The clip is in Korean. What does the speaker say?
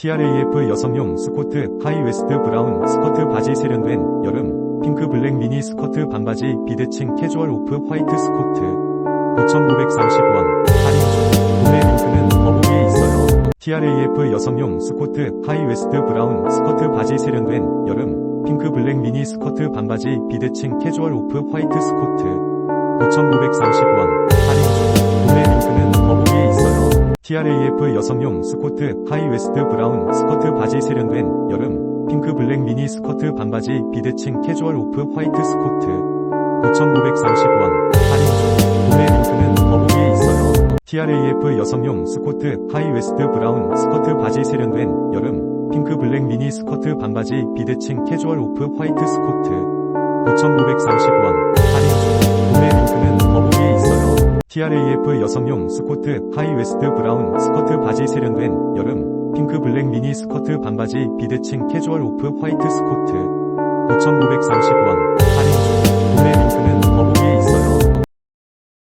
TRAF 여성용 스코트 하이 웨스트 브라운 스커트 바지 세련된 여름 핑크 블랙 미니 스커트 반바지 비대칭 캐주얼 오프 화이트 스코트. 9,930원 할인 중. 구매 링크는 더보기에 있어요. TRAF 여성용 스코트 하이 웨스트 브라운 스커트 바지 세련된 여름 핑크 블랙 미니 스커트 반바지 비대칭 캐주얼 오프 화이트 스코트. 9,930원 TRAF 여성용 스코트 하이웨스트 브라운 스커트 바지 세련된 여름 핑크 블랙 미니 스커트 반바지 비대칭 캐주얼 오프 화이트 스코트. 9,930원 할인 중. 구매 링크는 더보기에 있어요. TRAF 여성용 스코트 하이웨스트 브라운 스커트 바지 세련된 여름 핑크 블랙 미니 스커트 반바지 비대칭 캐주얼 오프 화이트 스코트. 9,930원 TRAF 여성용 스코트 하이 웨스트 브라운 스커트 바지 세련된 여름 핑크 블랙 미니 스커트 반바지 비대칭 캐주얼 오프 화이트 스코트. 9,930원